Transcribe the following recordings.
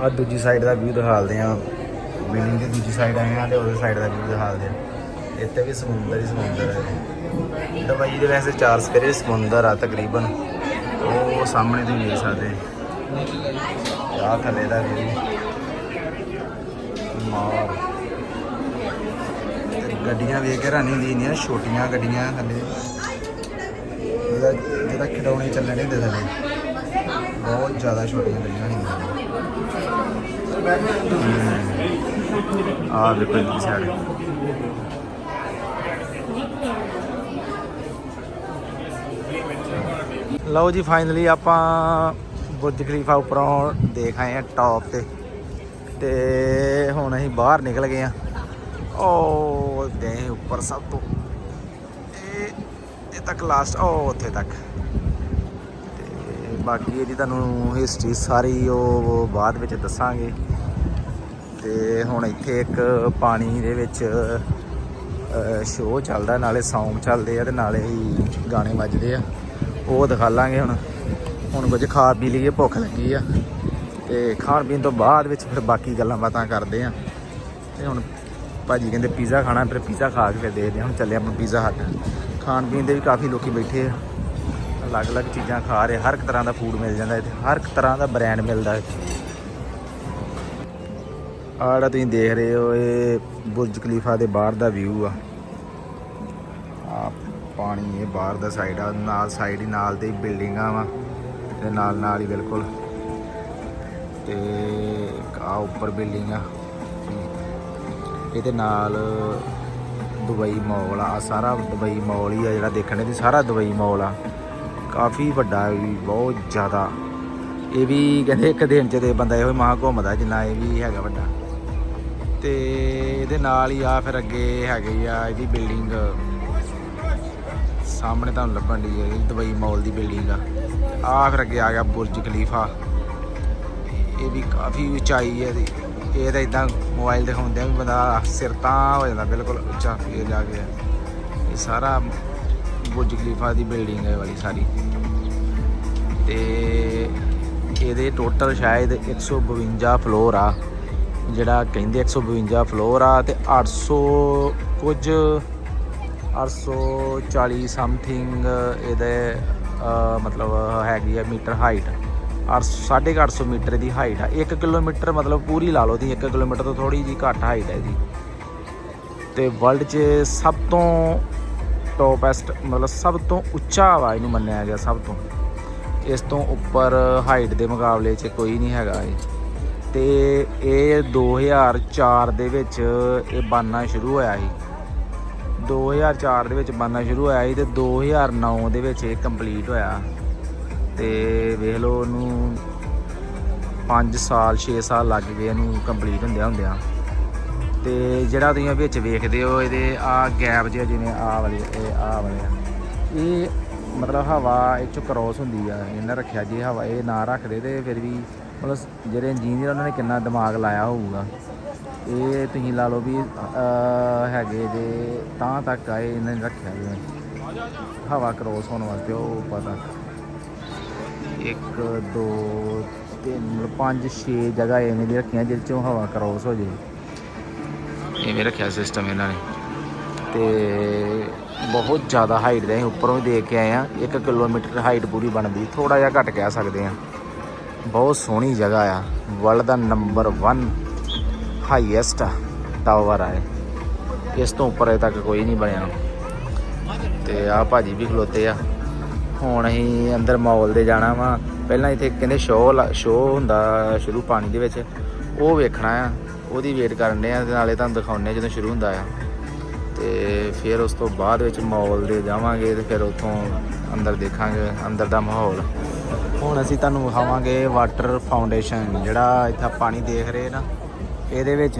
ਆ ਦੂਜੀ ਸਾਈਡ ਦਾ ਵਿਊ ਦਿਖਾਲਦੇ ਆ। ਬਿਲਡਿੰਗ ਦੀ ਦੂਜੀ ਸਾਈਡ ਆਏ ਆ ਤੇ ਉਹਦੇ ਸਾਈਡ ਦਾ ਵਿਊ ਦਿਖਾਲਦੇ ਆ। ਇੱਥੇ ਵੀ ਸਮੁੰਦਰ ਹੀ ਸਮੁੰਦਰ ਹੈ ਦੁਬਈ ਦੇ ਵੈਸੇ ਚਾਰ ਸਪੇਰੇ ਸਮੁੰਦਰ ਆ ਤਕਰੀਬਨ। ਉਹ ਸਾਹਮਣੇ ਤੁਸੀਂ ਦੇਖ ਸਕਦੇ ਆ। ਥੱਲੇ ਦਾ ਵਿਊ ਮਾਰ ਗੱਡੀਆਂ ਵੇਖ ਕੇ ਰਾਣੀ ਦੀ ਨਹੀਂ ਛੋਟੀਆਂ ਗੱਡੀਆਂ ਥੱਲੇ। ਜਿਹਦਾ ਜਿਹਦਾ ਖਿਡੌਣੇ ਚੱਲਣ ਦੇ ਥੱਲੇ। ਬਹੁਤ ਜ਼ਿਆਦਾ ਛੋਟੀਆਂ ਗੱਡੀਆਂ ਹੁੰਦੀਆਂ ਆ ਦੇਖੋ ਜੀ ਸਾਈਡ ਲਓ ਜੀ ਫਾਈਨਲੀ ਆਪਾਂ ਬੁਰਜ ਖਲੀਫਾ ਉੱਪਰੋਂ ਦੇਖ ਆਏ ਆ ਟੌਪ ਤੇ। ਤੇ ਹੁਣ ਅਸੀਂ ਬਾਹਰ ਨਿਕਲ ਗਏ ਆ ਓ ਦੇ ਉੱਪਰ ਸਭ ਤੋਂ। ਇਹ ਤੱਕ ਲਾਸਟ ਓ ਉੱਥੇ ਤੱਕ। ਤੇ ਬਾਕੀ ਇਹਦੀ ਤੁਹਾਨੂੰ ਹਿਸਟਰੀ ਸਾਰੀ ਉਹ ਬਾਅਦ ਵਿੱਚ ਦੱਸਾਂਗੇ। ਤੇ ਹੁਣ ਇੱਥੇ ਇੱਕ ਪਾਣੀ ਦੇ ਵਿੱਚ ਸ਼ੋਅ ਚੱਲਦਾ, ਨਾਲੇ ਸੌਂਗ ਚੱਲਦੇ ਆ ਤੇ ਨਾਲੇ ਹੀ ਗਾਣੇ ਵੱਜਦੇ ਆ। ਉਹ ਦਿਖਾ ਲਾਂਗੇ ਹੁਣ। ਹੁਣ ਕੁਝ ਖਾ ਪੀ ਲਈਏ, ਭੁੱਖ ਲੱਗੀ ਆ। ਤੇ ਖਾਣ ਪੀਣ ਤੋਂ ਬਾਅਦ ਵਿੱਚ ਫਿਰ ਬਾਕੀ ਗੱਲਾਂ ਬਾਤਾਂ ਕਰਦੇ ਆ। ਤੇ ਹੁਣ ਭਾਜੀ ਕਹਿੰਦੇ ਪੀਜ਼ਾ ਖਾਣਾ, ਫਿਰ ਪੀਜ਼ਾ ਖਾ ਕੇ ਫਿਰ ਦੇਖਦੇ ਹਾਂ ਹੁਣ ਚੱਲੇ ਆਪਾਂ ਪੀਜ਼ਾ ਹੱਟ। ਖਾਣ ਪੀਣ ਦੇ ਵੀ ਕਾਫੀ ਲੋਕੀ ਬੈਠੇ ਆ। ਅਲੱਗ-ਅਲੱਗ ਚੀਜ਼ਾਂ ਖਾ ਰਹੇ ਹਰ ਇੱਕ ਤਰ੍ਹਾਂ ਦਾ ਫੂਡ ਮਿਲ ਜਾਂਦਾ ਇੱਥੇ। ਹਰ ਇੱਕ ਤਰ੍ਹਾਂ ਦਾ ਬ੍ਰਾਂਡ ਮਿਲਦਾ ਇੱਥੇ। ਆਹ ਜਿਹੜਾ ਤੁਸੀਂ ਦੇਖ ਰਹੇ ਹੋ, ਇਹ ਬੁਰਜ ਖਲੀਫਾ ਦੇ ਬਾਹਰ ਦਾ ਵਿਊ ਆ। ਆ ਪਾਣੀ ਇਹ ਬਾਹਰ ਦਾ ਸਾਈਡ ਆ, ਨਾਲ ਸਾਈਡ ਹੀ ਨਾਲ ਦੇ ਬਿਲਡਿੰਗਾਂ ਵਾ, ਤੇ ਨਾਲ ਨਾਲ ਹੀ ਬਿਲਕੁਲ। ਤੇ ਆ ਉੱਪਰ ਬਿਲਡਿੰਗ ਆ। ਇਹਦੇ ਨਾਲ ਦੁਬਈ ਮਾਲ ਆ, ਆਹ ਸਾਰਾ ਦੁਬਈ ਮਾਲ ਹੀ ਆ ਜਿਹੜਾ ਦੇਖਣ ਦੀ ਸਾਰਾ ਦੁਬਈ ਮਾਲ ਆ। ਕਾਫੀ ਵੱਡਾ ਵੀ, ਬਹੁਤ ਜ਼ਿਆਦਾ। ਇਹ ਵੀ ਕਹਿੰਦੇ ਇੱਕ ਦਿਨ ਚ ਤੇ ਬੰਦਾ ਇਹੋ ਹੀ ਮਹਾ ਘੁੰਮਦਾ ਜਿੰਨਾ ਇਹ ਵੀ ਹੈਗਾ ਵੱਡਾ। ਤੇ ਇਹਦੇ ਨਾਲ ਹੀ ਆ ਫਿਰ ਅੱਗੇ ਹੈਗੀ ਆ ਇਹਦੀ ਬਿਲਡਿੰਗ। ਸਾਹਮਣੇ ਤੁਹਾਨੂੰ ਲੱਭਣ ਦੀ ਹੈ ਦੁਬਈ ਮਾਲ ਦੀ ਬਿਲਡਿੰਗ ਆ। ਆ ਫਿਰ ਅੱਗੇ ਆ ਗਿਆ ਬੁਰਜ ਖਲੀਫਾ। ਇਹ ਵੀ ਕਾਫੀ ਉਚਾਈ ਹੈ ਇਹਦੀ। ਇਹ ਤਾਂ ਇਦਾਂ ਮੋਬਾਈਲ ਦਿਖਾਉਂਦੇ ਆ ਵੀ ਬੰਦਾ ਸਿਰ ਤਾਂ ਹੋ ਜਾਂਦਾ, ਬਿਲਕੁਲ ਉੱਚਾ ਫੇਰ ਜਾ ਕੇ। ਇਹ ਸਾਰਾ ਬੁਰਜ ਖਲੀਫਾ ਦੀ ਬਿਲਡਿੰਗ ਹੈ ਵਾਲੀ ਸਾਰੀ। ਤੇ ਇਹਦੇ ਟੋਟਲ ਸ਼ਾਇਦ 152 ਫਲੋਰ ਆ। ਜਿਹੜਾ ਕਹਿੰਦੇ 152 ਫਲੋਰ ਆ ਤੇ 800 ਕੁਝ 840 ਸਮਥਿੰਗ ਇਹਦੇ ਮਤਲਬ ਹੈਗੀ ਆ ਮੀਟਰ ਹਾਈਟ 850 ਮੀਟਰ ਦੀ ਹਾਈਟ ਆ। 1 ਕਿਲੋਮੀਟਰ ਮਤਲਬ ਪੂਰੀ ਲਾ ਲਓ ਦੀ 1 ਕਿਲੋਮੀਟਰ ਤੋਂ ਥੋੜੀ ਜੀ ਘੱਟ ਹਾਈਟ ਹੈ ਇਹਦੀ। ਤੇ ਵਰਲਡ 'ਚ ਸਭ ਤੋਂ ਟੌਪੈਸਟ ਮਤਲਬ ਸਭ ਤੋਂ ਉੱਚਾ ਵਾ ਇਹਨੂੰ ਮੰਨਿਆ ਗਿਆ ਸਭ ਤੋਂ। ਇਸ ਤੋਂ ਉੱਪਰ ਹਾਈਟ ਦੇ ਮੁਕਾਬਲੇ 'ਚ ਕੋਈ ਨਹੀਂ ਹੈਗਾ ਇਹ। ਤੇ ਇਹ 2004 ਦੇ ਵਿੱਚ ਇਹ ਬਣਨਾ ਸ਼ੁਰੂ ਹੋਇਆ ਸੀ। 2004 ਦੇ ਵਿੱਚ ਬਣਨਾ ਸ਼ੁਰੂ ਹੋਇਆ ਸੀ ਤੇ 2009 ਦੇ ਵਿੱਚ ਇਹ ਕੰਪਲੀਟ ਹੋਇਆ। ਤੇ ਵੇਖ ਲਓ ਉਹਨੂੰ 5 ਸਾਲ 6 ਸਾਲ ਲੱਗ ਗਏ ਇਹਨੂੰ ਕੰਪਲੀਟ ਹੁੰਦਿਆਂ ਹੁੰਦਿਆਂ। ਤੇ ਜਿਹੜਾ ਤੁਸੀਂ ਵਿੱਚ ਵੇਖਦੇ ਹੋ, ਇਹਦੇ ਆ ਗੈਪ ਜਿਹਾ ਜਿਵੇਂ ਆ ਵਾਲੇ, ਇਹ ਆ ਵਾਲੇ ਆ। ਇਹ ਮਤਲਬ ਹਵਾ ਇਹ ਚ ਕ੍ਰੋਸ ਹੁੰਦੀ ਆ, ਇਹਨਾਂ ਰੱਖਿਆ ਜੇ ਹਵਾ, ਇਹ ਨਾ ਰੱਖਦੇ ਤੇ ਫਿਰ ਵੀ ਮਤਲਬ ਜਿਹੜੇ ਇੰਜੀਨੀਅਰ ਉਹਨਾਂ ਨੇ ਕਿੰਨਾ ਦਿਮਾਗ ਲਾਇਆ ਹੋਊਗਾ। ਇਹ ਤੁਸੀਂ ਲਾ ਲਓ ਵੀ ਹੈਗੇ ਜੇ ਤਾਂ ਤੱਕ ਆਏ, ਇਹਨਾਂ ਨੇ ਰੱਖਿਆ ਜਿਵੇਂ ਹਵਾ ਕਰੋਸ ਹੋਣ ਵਾਸਤੇ ਉਹ ਪਤਾ 1 2 3 5 6 ਜਗ੍ਹਾ ਐਵੇਂ ਦੀ ਰੱਖੀਆਂ ਜਿਹਦੇ ਚੋਂ ਹਵਾ ਕਰੋਸ ਹੋ ਜੇ। ਐਵੇਂ ਰੱਖਿਆ ਸਿਸਟਮ ਇਹਨਾਂ ਨੇ। ਤੇ ਬਹੁਤ ਜ਼ਿਆਦਾ ਹਾਈਟ ਦੇ ਅਸੀਂ ਉੱਪਰੋਂ ਵੀ ਦੇਖ ਕੇ ਆਏ ਆ 1 ਕਿਲੋਮੀਟਰ ਹਾਈਟ ਪੂਰੀ ਬਣਦੀ। ਥੋੜਾ ਜਿਹਾ ਘੱਟ ਕਹਿ ਸਕਦੇ ਆ ਬਹੁਤ ਸੋਹਣੀ ਜਗ੍ਹਾ ਆ। ਵਰਲਡ ਦਾ ਨੰਬਰ 1 ਹਾਈਐਸਟ ਟਾਵਰ ਆ ਇਸ ਤੋਂ ਉੱਪਰ ਅਜੇ ਤੱਕ ਕੋਈ ਨਹੀਂ ਬਣਿਆ। ਤੇ ਆ ਭਾਜੀ ਵੀ ਖਲੋਤੇ ਆ। ਹੁਣ ਅਸੀਂ ਅੰਦਰ ਮਾਲ ਦੇ ਜਾਣਾ ਵਾ। ਪਹਿਲਾਂ ਇੱਥੇ ਕਹਿੰਦੇ ਸ਼ੋਅ ਸ਼ੋਅ ਹੁੰਦਾ ਸ਼ੁਰੂ ਪਾਣੀ ਦੇ ਵਿੱਚ। ਉਹ ਵੇਖਣਾ ਆ। ਉਹਦੀ ਵੇਟ ਕਰਨ ਦੇ ਆ ਤੇ ਨਾਲੇ ਤੁਹਾਨੂੰ ਦਿਖਾਉਂਦੇ ਜਦੋਂ ਸ਼ੁਰੂ ਹੁੰਦਾ ਆ। ਤੇ ਫਿਰ ਉਸ ਤੋਂ ਬਾਅਦ ਵਿੱਚ ਮਾਲ ਦੇ ਜਾਵਾਂਗੇ ਤੇ ਫਿਰ ਉੱਥੋਂ ਅੰਦਰ ਦੇਖਾਂਗੇ, ਅੰਦਰ ਦਾ ਮਾਹੌਲ। ਹੁਣ ਅਸੀਂ ਤੁਹਾਨੂੰ ਵਿਖਾਵਾਂਗੇ ਵਾਟਰ ਫਾਊਂਡੇਸ਼ਨ ਜਿਹੜਾ ਇੱਥੇ ਪਾਣੀ ਦੇਖ ਰਹੇ ਨਾ। ਇਹਦੇ ਵਿੱਚ,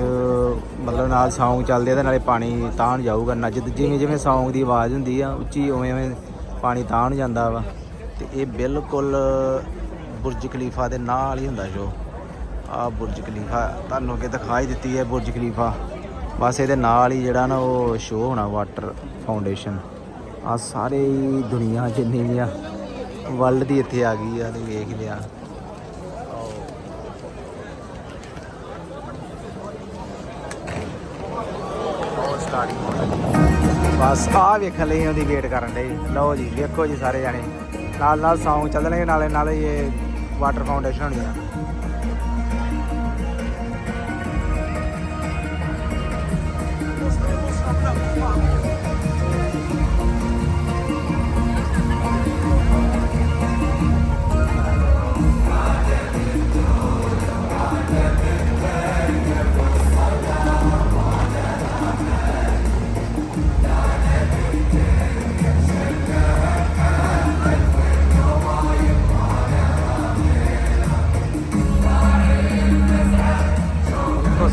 ਮਤਲਬ ਨਾਲ ਸੌਂਗ ਚੱਲਦੇ ਆ ਤੇ ਨਾਲੇ ਪਾਣੀ ਤਾਂ ਜਾਊਗਾ ਨੱਜ ਜਿਵੇਂ ਜਿਵੇਂ ਸੌਂਗ ਦੀ ਆਵਾਜ਼ ਹੁੰਦੀ ਆ, ਉੱਚੀ ਉਵੇਂ ਉਵੇਂ ਪਾਣੀ ਤਾਣ ਜਾਂਦਾ ਵਾ। ਤੇ ਇਹ ਬਿਲਕੁਲ ਬੁਰਜ ਖਲੀਫਾ ਦੇ ਨਾਲ ਹੀ ਹੁੰਦਾ ਜੋ ਆ ਬੁਰਜ ਖਲੀਫਾ ਤੁਹਾਨੂੰ ਅੱਗੇ ਦਿਖਾਈ ਦਿੱਤੀ ਹੈ ਬੁਰਜ ਖਲੀਫਾ। ਬਸ ਇਹਦੇ ਨਾਲ ਹੀ ਜਿਹੜਾ ਨਾ ਉਹ ਸ਼ੋਅ ਹੋਣਾ ਵਾਟਰ ਫਾਊਂਡੇਸ਼ਨ ਆ ਸਾਰੇ ਦੁਨੀਆ ਜਿੰਨੀ ਵੀ ਆ। ਵਰਲਡ ਦੀ ਇੱਥੇ ਆ ਗਈ ਆ ਤੇ ਵੇਖ ਲਿਆ। ਬਸ ਆ ਵੇਖ ਲਈ ਉਹਦੀ ਵੇਟ ਕਰਨ ਲਈ। ਲਓ ਜੀ ਵੇਖੋ ਜੀ ਸਾਰੇ ਜਾਣੇ। ਨਾਲ ਨਾਲ ਸੌਂਗ ਚੱਲਣੇ ਨਾਲੇ ਨਾਲੇ ਇਹ ਵਾਟਰ ਫਾਊਂਡੇਸ਼ਨ ਹੋਣੀ ਆ।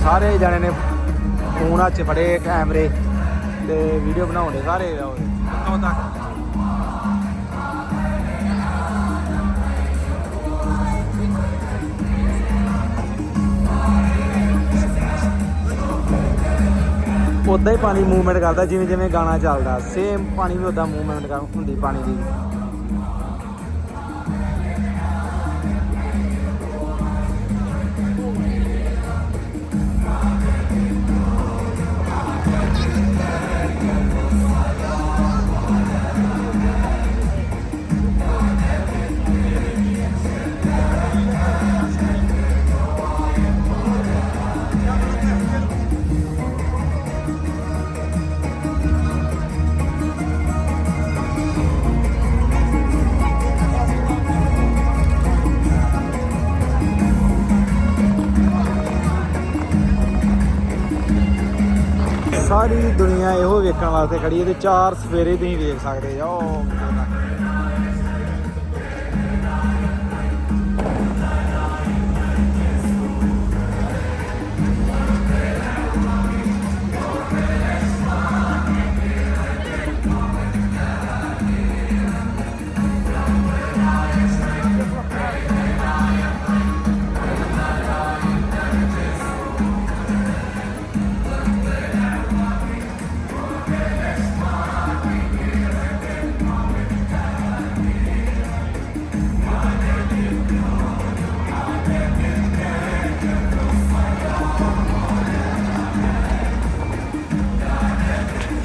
ਸਾਰੇ ਜਣੇ ਨੇ ਫੋਨਾਂ 'ਚ ਫੜੇ ਕੈਮਰੇ ਤੇ ਵੀਡੀਓ ਬਣਾਉਂਦੇ ਸਾਰੇ ਉਹ। ਤੱਕ। ਉਦਾਂ ਹੀ ਪਾਣੀ ਮੂਵਮੈਂਟ ਕਰਦਾ ਜਿਵੇਂ ਜਿਵੇਂ ਗਾਣਾ ਚੱਲਦਾ। ਸੇਮ ਪਾਣੀ ਵੀ ਉਦਾਂ ਮੂਵਮੈਂਟ ਹੁੰਦੀ ਪਾਣੀ ਦੀ। ਸਾਰੀ ਦੁਨੀਆ ਇਹੋ ਵੇਖਣ ਵਾਸਤੇ ਖੜੀ ਹੈ ਤੇ ਚਾਰ ਸਵੇਰੇ ਤੁਸੀਂ ਵੇਖ ਸਕਦੇ ਜਾਓ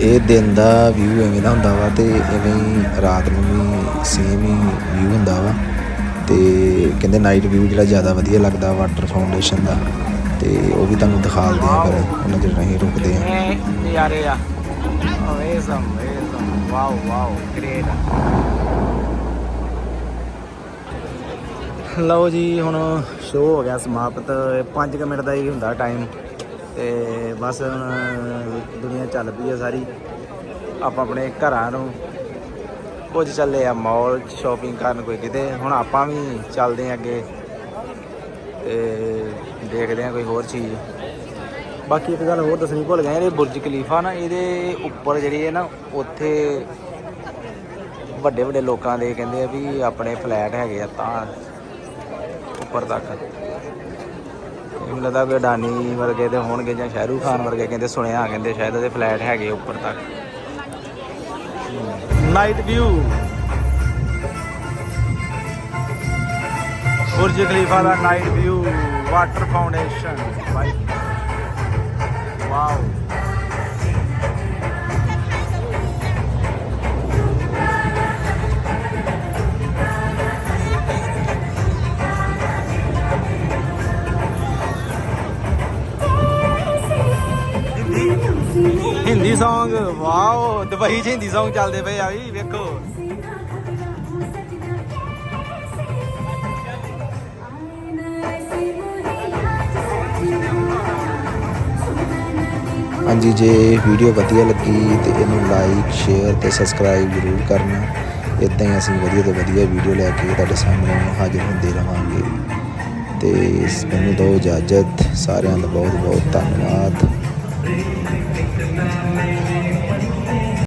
ਇਹ ਦਿਨ ਦਾ ਵਿਊ ਐਵੇਂ ਦਾ ਹੁੰਦਾ ਵਾ ਤੇ ਐਵੇਂ ਹੀ ਰਾਤ ਨੂੰ ਵੀ ਸੇਮ ਹੀ ਵਿਊ ਹੁੰਦਾ ਵਾ। ਤੇ ਕਹਿੰਦੇ ਨਾਈਟ ਵਿਊ ਜਿਹੜਾ ਜ਼ਿਆਦਾ ਵਧੀਆ ਲੱਗਦਾ ਵਾਟਰ ਫਾਊਂਡੇਸ਼ਨ ਦਾ। ਤੇ ਉਹ ਵੀ ਤੁਹਾਨੂੰ ਦਿਖਾਲਦੇ ਆ ਫਿਰ, ਉਹਨਾਂ ਜਿਹੜਾ ਅਸੀਂ ਰੁਕਦੇ ਆ। ਨਜ਼ਾਰੇ ਆ। Awesome awesome wow wow great ਲਓ ਜੀ, ਹੁਣ ਸ਼ੋਅ ਹੋ ਗਿਆ ਸਮਾਪਤ। 5 ਮਿੰਟ ਦਾ ਹੀ ਹੁੰਦਾ ਟਾਈਮ ਤੇ ਬਸ ਹੁਣ ਦੁਨੀਆ ਚੱਲ ਪਈ ਆ ਸਾਰੀ। ਆਪਾਂ ਆਪਣੇ ਘਰਾਂ ਨੂੰ ਕੁਝ ਚੱਲੇ ਆ ਮਾਲ ਸ਼ਾਪਿੰਗ ਕਰਨ ਕੋਈ ਕਿਤੇ। ਹੁਣ ਆਪਾਂ ਵੀ ਚੱਲਦੇ ਆ ਅੱਗੇ ਤੇ ਦੇਖਦੇ ਆ ਕੋਈ ਹੋਰ ਚੀਜ਼। ਬਾਕੀ ਇੱਕ ਗੱਲ ਹੋਰ ਦੱਸਣੀ ਭੁੱਲ ਗਿਆ ਇਹ ਬੁਰਜ ਖਲੀਫਾ ਨਾ, ਇਹਦੇ ਉੱਪਰ ਜਿਹੜੀ ਹੈ ਨਾ, ਉੱਥੇ ਵੱਡੇ ਵੱਡੇ ਲੋਕਾਂ ਦੇ ਕਹਿੰਦੇ ਆ ਵੀ ਆਪਣੇ ਫਲੈਟ ਹੈਗੇ ਆ ਤਾਂ ਉੱਪਰ ਤੱਕ। ਮੈਨੂੰ ਲੱਗਦਾ ਵੀ ਅਡਾਨੀ ਵਰਗੇ ਦੇ ਹੋਣਗੇ ਜਾਂ ਸ਼ਾਹਰੂਖ ਖਾਨ ਵਰਗੇ ਕਹਿੰਦੇ ਸੁਣਿਆ, ਕਹਿੰਦੇ ਸ਼ਾਇਦ ਉਹਦੇ ਫਲੈਟ ਹੈਗੇ ਉੱਪਰ ਤੱਕ। ਨਾਈਟ ਵਿਊ ਬੁਰਜ ਖਲੀਫਾ ਦਾ night view water foundation wow Hindi Song, wow, Dubai 'ਚ ਹਿੰਦੀ Song ਚੱਲਦੇ ਪਏ ਆ ਵੀ, ਵੇਖੋ। ਹਾਂਜੀ, ਜੇ ਵੀਡੀਓ ਵਧੀਆ ਲੱਗੀ ਤੇ ਇਹਨੂੰ ਲਾਈਕ ਸ਼ੇਅਰ ਤੇ ਸਬਸਕ੍ਰਾਈਬ ਜ਼ਰੂਰ ਕਰਨਾ। ਇਦਾਂ ਹੀ ਅਸੀਂ ਵਧੀਆ ਤੋਂ ਵਧੀਆ ਵੀਡੀਓ ਲੈ ਕੇ ਤੁਹਾਡੇ ਸਾਹਮਣੇ ਹਾਜ਼ਰ ਹੁੰਦੇ ਰਵਾਂਗੇ। ਤੇ ਮੈਨੂੰ ਦਿਓ ਇਜਾਜ਼ਤ, ਸਾਰਿਆਂ ਦਾ ਬਹੁਤ ਬਹੁਤ ਧੰਨਵਾਦ।